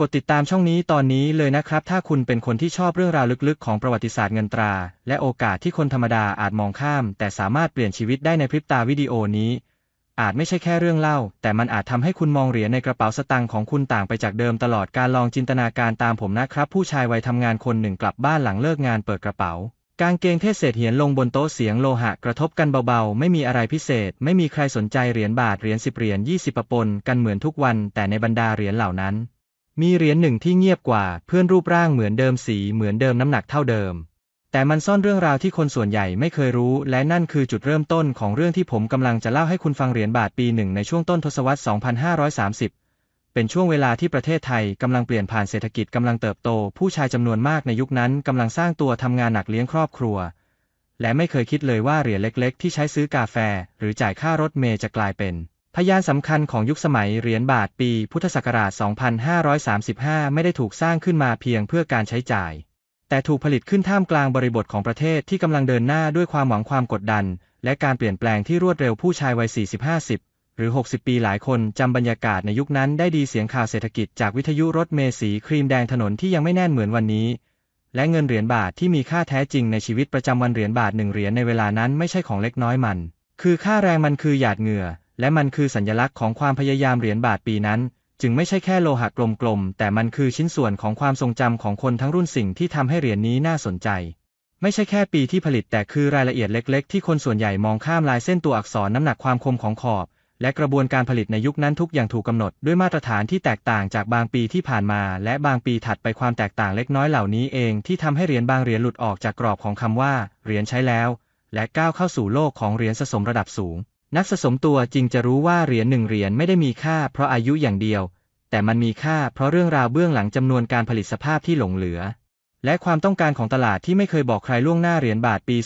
กดติดตามช่องนี้ตอนนี้เลยนะครับ ถ้าคุณเป็นคนที่ชอบเรื่องราวลึกๆ ของประวัติศาสตร์เงินตรา และโอกาสที่คนธรรมดาอาจมองข้าม แต่สามารถเปลี่ยนชีวิตได้ในพริบตาวิดีโอนี้ อาจไม่ใช่แค่เรื่องเล่า แต่มันอาจทำให้คุณมองเหรียญในกระเป๋าสตางค์ของคุณต่างไปจากเดิมตลอดการลองจินตนาการตามผมนะครับ ผู้ชายวัยทำงานคนหนึ่งกลับบ้านหลังเลิกงานเปิดกระเป๋ากางเกงเทศเศษเหียนลงบนโต๊ะเสียงโลหะกระทบกันเบาๆ ไม่มีอะไรพิเศษ ไม่มีใครสนใจเหรียญบาทเหรียญสิบเหรียญยี่สิบปะปนกันเหมือนทุกวัน แต่ในบรรดาเหรียญเหล่านั้น มีเหรียญหนึ่งที่เงียบกว่าเพื่อนรูปร่างเหมือนเดิมสีเหมือนเดิมน้ำหนักเท่าเดิม แต่มันซ่อนเรื่องราวที่คนส่วนใหญ่ไม่เคยรู้ และนั่นคือจุดเริ่มต้นของเรื่องที่ผมกำลังจะเล่าให้คุณฟังเหรียญบาทปีหนึ่งในช่วงต้นทศวรรษ 2530 เป็นช่วงเวลาที่ประเทศไทยกำลังเปลี่ยนผ่านเศรษฐกิจกำลังเติบโต ผู้ชายจำนวนมากในยุคนั้นกำลังสร้างตัวทำงานหนักเลี้ยงครอบครัว และไม่เคยคิดเลยว่าเหรียญเล็ก ๆ ที่ใช้ซื้อกาแฟ หรือจ่ายค่ารถเมล์จะกลายเป็น พยานสำคัญของยุคสมัยเหรียญบาทปีพุทธศักราช 2535 ไม่ได้ถูกสร้างขึ้นมาเพียงเพื่อการใช้จ่าย แต่ถูกผลิตขึ้นท่ามกลางบริบทของประเทศที่กำลังเดินหน้าด้วยความหวังความกดดัน และการเปลี่ยนแปลงที่รวดเร็วผู้ชายวัย 40-50 หรือ 60 ปีหลายคนจำบรรยากาศในยุคนั้นได้ดีเสียงข่าวเศรษฐกิจจากวิทยุรถเมสีครีมแดงถนนที่ยังไม่แน่นเหมือนวันนี้ และเงินเหรียญบาทที่มีค่าแท้จริงในชีวิตประจำวันเหรียญบาทหนึ่งเหรียญในเวลานั้นไม่ใช่ของเล็กน้อยมัน คือค่าแรงมันคือหยาดเหงื่อ และมันคือสัญลักษณ์ของความพยายามเหรียญบาทปีนั้น จึงไม่ใช่แค่โลหะกลมๆ แต่มันคือชิ้นส่วนของความทรงจำของคนทั้งรุ่นสิ่งที่ทำให้เหรียญนี้น่าสนใจ ไม่ใช่แค่ปีที่ผลิตแต่คือรายละเอียดเล็ก ๆ ที่คนส่วนใหญ่มองข้ามลายเส้นตัวอักษรน้ำหนักความคมของขอบ และกระบวนการผลิตในยุคนั้นทุกอย่างถูกกำหนดด้วยมาตรฐานที่แตกต่างจากบางปีที่ผ่านมา และบางปีถัดไปความแตกต่างเล็กน้อยเหล่านี้เองที่ทำให้เหรียญบางเหรียญหลุดออกจากกรอบของคำว่าเหรียญใช้แล้ว และก้าวเข้าสู่โลกของเหรียญสะสมระดับสูง นักสะสมตัวจริงจะรู้ว่าเหรียญหนึ่งเหรียญไม่ได้มีค่าเพราะอายุอย่างเดียว แต่มันมีค่าเพราะเรื่องราวเบื้องหลังจำนวนการผลิตสภาพที่หลงเหลือ และความต้องการของตลาดที่ไม่เคยบอกใครล่วงหน้าเหรียญบาทปี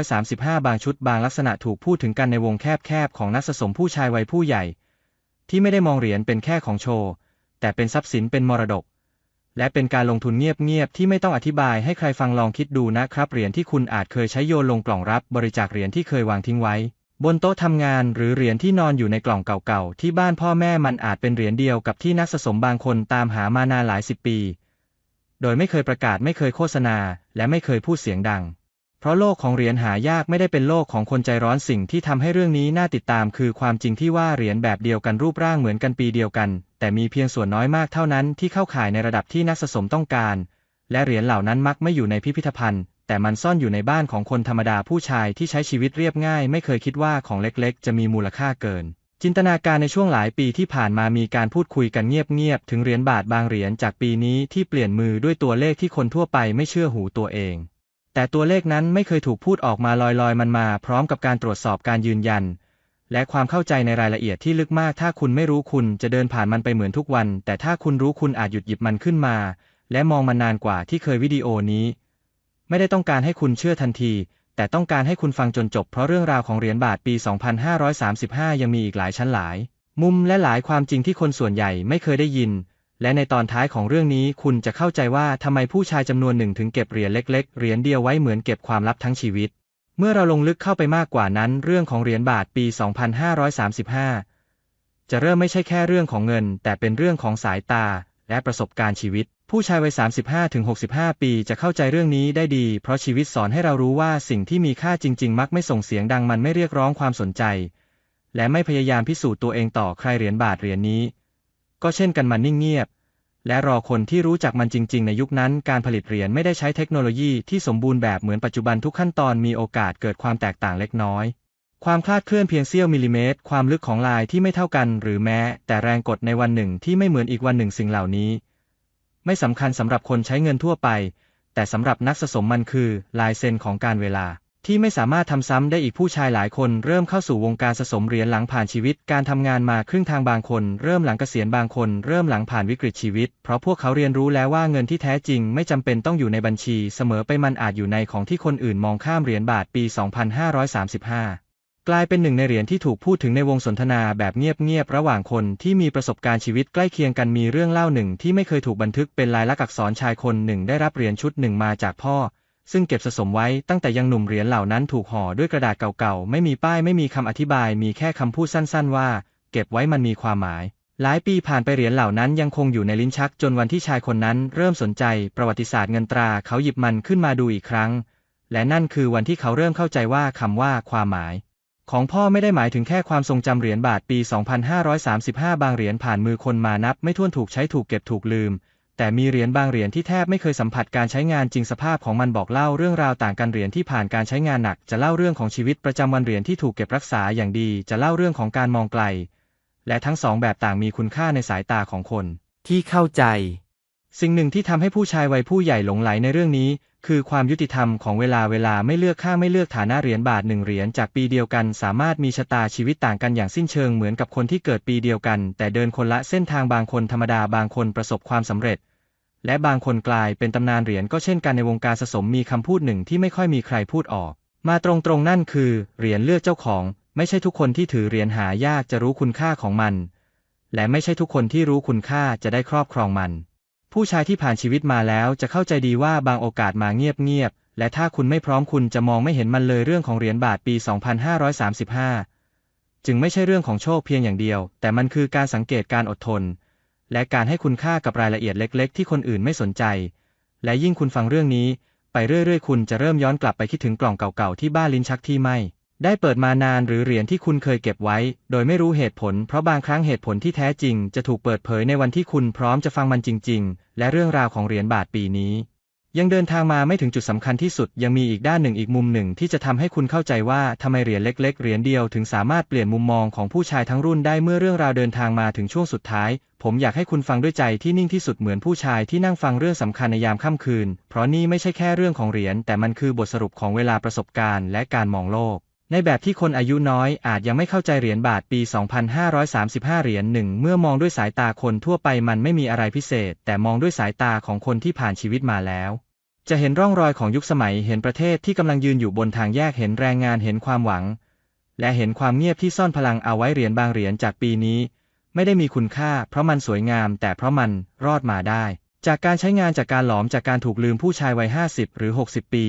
2535 บางชุดบางลักษณะถูกพูดถึงกันในวงแคบๆของนักสะสมผู้ชายวัยผู้ใหญ่ ที่ไม่ได้มองเหรียญเป็นแค่ของโชว์แต่เป็นทรัพย์สินเป็นมรดก และเป็นการลงทุนเงียบๆที่ไม่ต้องอธิบายให้ใครฟังลองคิดดูนะครับเหรียญที่คุณอาจเคยใช้โยนลงกล่องรับบริจาคเหรียญที่เคยวางทิ้งไว้ บนโต๊ะทำงานหรือเหรียญที่นอนอยู่ในกล่องเก่าๆ ที่บ้านพ่อแม่มันอาจเป็นเหรียญเดียวกับที่นักสะสมบางคนตามหามานานหลายสิบปี โดยไม่เคยประกาศไม่เคยโฆษณา และไม่เคยพูดเสียงดัง เพราะโลกของเหรียญหายากไม่ได้เป็นโลกของคนใจร้อนสิ่งที่ทำให้เรื่องนี้น่าติดตาม คือความจริงที่ว่าเหรียญแบบเดียวกันรูปร่างเหมือนกันปีเดียวกัน แต่มีเพียงส่วนน้อยมากเท่านั้นที่เข้าข่ายในระดับที่นักสะสมต้องการ และเหรียญเหล่านั้นมักไม่อยู่ในพิพิธภัณฑ์ แต่มันซ่อนอยู่ในบ้านของคนธรรมดาผู้ชายที่ใช้ชีวิตเรียบง่าย ไม่เคยคิดว่าของเล็กๆ จะมีมูลค่าเกิน จินตนาการในช่วงหลายปีที่ผ่านมามีการพูดคุยกันเงียบๆถึงเหรียญบาทบางเหรียญจากปีนี้ที่เปลี่ยนมือด้วยตัวเลขที่คนทั่วไปไม่เชื่อหูตัวเอง แต่ตัวเลขนั้นไม่เคยถูกพูดออกมาลอยๆ มันมา พร้อมกับการตรวจสอบการยืนยัน และความเข้าใจในรายละเอียดที่ลึกมาก ถ้าคุณไม่รู้คุณจะเดินผ่านมันไปเหมือนทุกวัน แต่ถ้าคุณรู้คุณอาจหยุดหยิบมันขึ้นมา และมองมันนานกว่าที่เคยวิดีโอนี้ ไม่ได้ต้องการให้คุณเชื่อทันที แต่ต้องการให้คุณฟังจนจบเพราะเรื่องราวของเหรียญบาทปี 2535 ยังมีอีกหลายชั้นหลาย มุมและหลายความจริงที่คนส่วนใหญ่ไม่เคยได้ยิน และในตอนท้ายของเรื่องนี้คุณจะเข้าใจว่าทำไมผู้ชายจำนวนหนึ่งถึงเก็บเหรียญเล็กๆเหรียญเดียวไว้เหมือนเก็บความลับทั้งชีวิต เมื่อเราลงลึกเข้าไปมากกว่านั้น เรื่องของเหรียญบาทปี 2535 จะเริ่มไม่ใช่แค่เรื่องของเงิน แต่เป็นเรื่องของสายตา และประสบการณ์ชีวิต ผู้ชายวัย 35-65 ปีจะเข้าใจเรื่องนี้ได้ดี เพราะชีวิตสอนให้เรารู้ว่าสิ่งที่มีค่าจริง ๆ มักไม่ส่งเสียงดังมันไม่เรียกร้องความสนใจ และไม่พยายามพิสูจน์ตัวเองต่อใครเหรียญบาทเหรียญนี้ ก็เช่นกันมันนิ่งเงียบ และรอคนที่รู้จักมันจริง ๆ ในยุคนั้น การผลิตเหรียญไม่ได้ใช้เทคโนโลยีที่สมบูรณ์แบบเหมือนปัจจุบันทุกขั้นตอนมีโอกาสเกิดความแตกต่างเล็กน้อย ความคลาดเคลื่อนเพียงเสี้ยวมิลลิเมตร ความลึกของลายที่ไม่เท่ากัน หรือแม้ แต่แรงกดในวันหนึ่งที่ไม่เหมือนอีกวันหนึ่งสิ่งเหล่านี้ ไม่สำคัญสำหรับคนใช้เงินทั่วไป แต่สำหรับนักสะสมมันคือ ลายเซ็นของการเวลา ที่ไม่สามารถทำซ้ำได้อีกผู้ชายหลายคนเริ่มเข้าสู่วงการสะสมเหรียญหลังผ่านชีวิต การทำงานมาครึ่งทางบางคน เริ่มหลังเกษียณบางคน เริ่มหลังผ่านวิกฤตชีวิต เพราะพวกเขาเรียนรู้แล้วว่าเงินที่แท้จริง ไม่จำเป็นต้องอยู่ในบัญชี เสมอไปมันอาจอยู่ในของที่คนอื่นมองข้ามเหรียญบาทปี 2535 กลายเป็นหนึ่งในเหรียญที่ถูกพูดถึงในวงสนทนาแบบเงียบๆระหว่างคนที่มีประสบการณ์ชีวิตใกล้เคียงกันมีเรื่องเล่าหนึ่งที่ไม่เคยถูกบันทึกเป็นลายลักษณ์อักษรชายคนหนึ่งได้รับเหรียญชุดหนึ่งมาจากพ่อ ซึ่งเก็บสะสมไว้ตั้งแต่ยังหนุ่มเหรียญเหล่านั้นถูกห่อด้วยกระดาษเก่าๆไม่มีป้ายไม่มีคำอธิบายมีแค่คำพูดสั้นๆว่า เก็บไว้มันมีความหมาย หลายปีผ่านไปเหรียญเหล่านั้นยังคงอยู่ในลิ้นชักจนวันที่ชายคนนั้น เริ่มสนใจประวัติศาสตร์เงินตราเขาหยิบมันขึ้นมาดูอีกครั้ง และนั่นคือวันที่เขาเริ่มเข้าใจว่าคำว่าความหมาย ของพ่อไม่ได้หมายถึงแค่ความทรงจำเหรียญบาทปี 2535 บางเหรียญผ่านมือคนมานับ ไม่ถ้วนถูกใช้ถูกเก็บถูกลืม แต่มีเหรียญบางเหรียญที่แทบไม่เคยสัมผัสการใช้งานจริงสภาพของมันบอกเล่าเรื่องราวต่างกันเหรียญที่ผ่านการใช้งานหนัก จะเล่าเรื่องของชีวิตประจำวันเหรียญที่ถูกเก็บรักษาอย่างดี จะเล่าเรื่องของการมองไกล และทั้งสองแบบต่างมีคุณค่าในสายตาของคน ที่เข้าใจ สิ่งหนึ่งที่ทำให้ผู้ชายวัยผู้ใหญ่หลงไหลในเรื่องนี้ คือความยุติธรรมของเวลาเวลาไม่เลือกข้างไม่เลือกฐานะเหรียญบาทหนึ่งเหรียญจากปีเดียวกัน สามารถมีชะตาชีวิตต่างกันอย่างสิ้นเชิงเหมือนกับคนที่เกิดปีเดียวกัน แต่เดินคนละเส้นทางบางคนธรรมดาบางคนประสบความสำเร็จ และบางคนกลายเป็นตำนานเหรียญก็เช่นกันในวงการสะสมมีคำพูดหนึ่งที่ไม่ค่อยมีใครพูดออก มาตรงๆนั่นคือเหรียญเลือกเจ้าของ ไม่ใช่ทุกคนที่ถือเหรียญหายากจะรู้คุณค่าของมัน และไม่ใช่ทุกคนที่รู้คุณค่าจะได้ครอบครองมัน ผู้ชายที่ผ่านชีวิตมาแล้วจะเข้าใจดีว่าบางโอกาสมาเงียบๆ และถ้าคุณไม่พร้อมคุณจะมองไม่เห็นมันเลยเรื่องของเหรียญบาทปี 2535 จึงไม่ใช่เรื่องของโชคเพียงอย่างเดียว แต่มันคือการสังเกตการอดทน และการให้คุณค่ากับรายละเอียดเล็ก ๆ ที่คนอื่นไม่สนใจ และยิ่งคุณฟังเรื่องนี้ ไปเรื่อยๆ คุณจะเริ่มย้อนกลับไปคิดถึงกล่องเก่าๆ ที่บ้านลิ้นชักที่ไม่ ได้เปิดมานานหรือเหรียญที่คุณเคยเก็บไว้ โดยไม่รู้เหตุผล เพราะบางครั้งเหตุผลที่แท้จริง จะถูกเปิดเผยในวันที่คุณพร้อมจะฟังมันจริง ๆ และเรื่องราวของเหรียญบาทปีนี้ ยังเดินทางมาไม่ถึงจุดสำคัญที่สุด ยังมีอีกด้านหนึ่งอีกมุมหนึ่งที่จะทำให้คุณเข้าใจว่าทำไมเหรียญเล็ก ๆ เหรียญเดียวถึงสามารถเปลี่ยนมุมมองของผู้ชายทั้งรุ่นได้เมื่อเรื่องราวเดินทางมาถึงช่วงสุดท้าย ผมอยากให้คุณฟังด้วยใจที่นิ่งที่สุดเหมือนผู้ชายที่นั่งฟังเรื่องสำคัญในยามค่ำคืน เพราะนี่ไม่ใช่แค่เรื่องของเหรียญแต่มันคือบทสรุปของเวลาประสบการณ์ และการมองโลก ในแบบที่คนอายุน้อยอาจยังไม่เข้าใจเหรียญบาทปี 2535 เหรียญหนึ่งเมื่อมองด้วยสายตาคนทั่วไปมันไม่มีอะไรพิเศษ แต่มองด้วยสายตาของคนที่ผ่านชีวิตมาแล้ว จะเห็นร่องรอยของยุคสมัยเห็นประเทศที่กำลังยืนอยู่บนทางแยกเห็นแรงงานเห็นความหวัง และเห็นความเงียบที่ซ่อนพลังเอาไว้เหรียญบางเหรียญจากปีนี้ ไม่ได้มีคุณค่า เพราะมันสวยงาม แต่เพราะมันรอดมาได้ จากการใช้งานจากการหลอมจากการถูกลืมผู้ชายวัย50 หรือ 60 ปี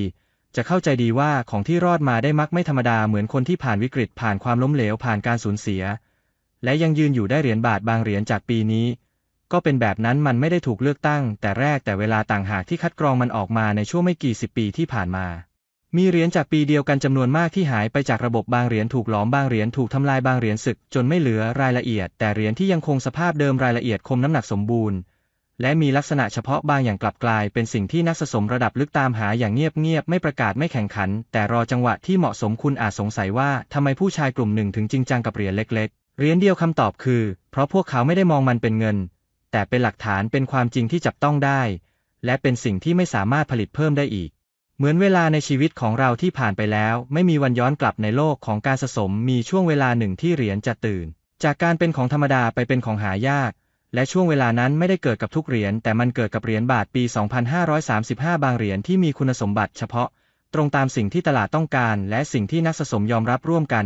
จะเข้าใจดีว่าของที่รอดมาได้มักไม่ธรรมดาเหมือนคนที่ผ่านวิกฤตผ่านความล้มเหลวผ่านการสูญเสีย และยังยืนอยู่ได้เหรียญบาทบางเหรียญจากปีนี้ ก็เป็นแบบนั้นมันไม่ได้ถูกเลือกตั้ง แต่แรกแต่เวลาต่างหากที่คัดกรองมันออกมาในช่วงไม่กี่สิบปีที่ผ่านมา มีเหรียญจากปีเดียวกันจำนวนมากที่หายไปจากระบบบางเหรียญถูกหลอมบางเหรียญถูกทำลายบางเหรียญสึก จนไม่เหลือรายละเอียด แต่เหรียญที่ยังคงสภาพเดิมรายละเอียดคมน้ำหนักสมบูรณ์ และมีลักษณะเฉพาะบางอย่างกลับกลาย เป็นสิ่งที่นักสะสมระดับลึกตามหาอย่างเงียบๆ ไม่ประกาศไม่แข่งขัน แต่รอจังหวะที่เหมาะสมคุณอาจสงสัยว่าทำไมผู้ชายกลุ่มหนึ่งถึงจริงจังกับเหรียญเล็กๆ เหรียญเดียวคำตอบคือ เพราะพวกเขาไม่ได้มองมันเป็นเงิน แต่เป็นหลักฐานเป็นความจริงที่จับต้องได้ และเป็นสิ่งที่ไม่สามารถผลิตเพิ่มได้อีก เหมือนเวลาในชีวิตของเราที่ผ่านไปแล้ว ไม่มีวันย้อนกลับในโลกของการสะสมมีช่วงเวลาหนึ่งที่เหรียญจะตื่น จากการเป็นของธรรมดาไปเป็นของหายาก และช่วงเวลานั้นไม่ได้เกิดกับทุกเหรียญแต่มันเกิดกับเหรียญบาทปี 2535 บางเหรียญที่มีคุณสมบัติเฉพาะ ตรงตามสิ่งที่ตลาดต้องการ และสิ่งที่นักสะสมยอมรับร่วมกัน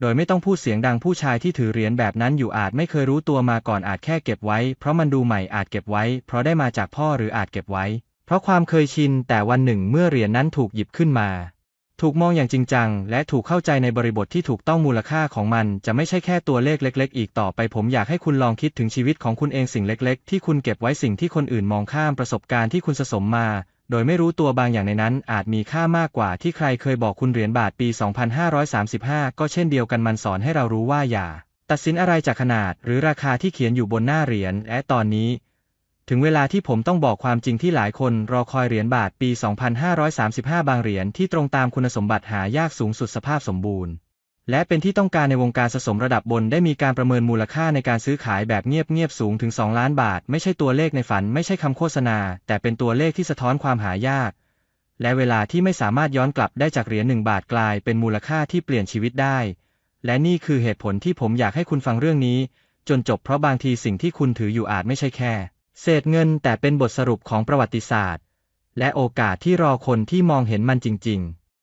โดยไม่ต้องพูดเสียงดังผู้ชายที่ถือเหรียญแบบนั้นอยู่อาจไม่เคยรู้ตัวมาก่อนอาจแค่เก็บไว้ เพราะมันดูใหม่อาจเก็บไว้ เพราะได้มาจากพ่อหรืออาจเก็บไว้ เพราะความเคยชินแต่วันหนึ่งเมื่อเหรียญนั้นถูกหยิบขึ้นมา ถูกมองอย่างจริงจัง และถูกเข้าใจในบริบทที่ถูกต้องมูลค่าของมัน จะไม่ใช่แค่ตัวเลขเล็ก ๆ อีกต่อไปผมอยากให้คุณลองคิดถึงชีวิตของคุณเองสิ่งเล็ก ๆ ที่คุณเก็บไว้สิ่งที่คนอื่นมองข้ามประสบการณ์ที่คุณสะสมมา โดยไม่รู้ตัวบางอย่างในนั้น อาจมีค่ามากกว่าที่ใครเคยบอกคุณเหรียญบาทปี 2535 ก็เช่นเดียวกันมันสอนให้เรารู้ว่าอย่า ตัดสินอะไรจากขนาด หรือราคาที่เขียนอยู่บนหน้าเหรียญและตอนนี้ ถึงเวลาที่ผมต้องบอกความจริงที่หลายคนรอคอยเหรียญบาทปี 2535 บางเหรียญที่ตรงตามคุณสมบัติหายากสูงสุดสภาพสมบูรณ์ และเป็นที่ต้องการในวงการสะสมระดับบนได้มีการประเมินมูลค่าในการซื้อขายแบบเงียบๆสูงถึง 2 ล้านบาท ไม่ใช่ตัวเลขในฝันไม่ใช่คำโฆษณา แต่เป็นตัวเลขที่สะท้อนความหายาก และเวลาที่ไม่สามารถย้อนกลับได้จากเหรียญหนึ่งบาทกลายเป็นมูลค่าที่เปลี่ยนชีวิตได้ และนี่คือเหตุผลที่ผมอยากให้คุณฟังเรื่องนี้ จนจบเพราะบางทีสิ่งที่คุณถืออยู่อาจไม่ใช่แค่ เศษเงินแต่เป็นบทสรุปของประวัติศาสตร์ และโอกาสที่รอคนที่มองเห็นมันจริง ๆ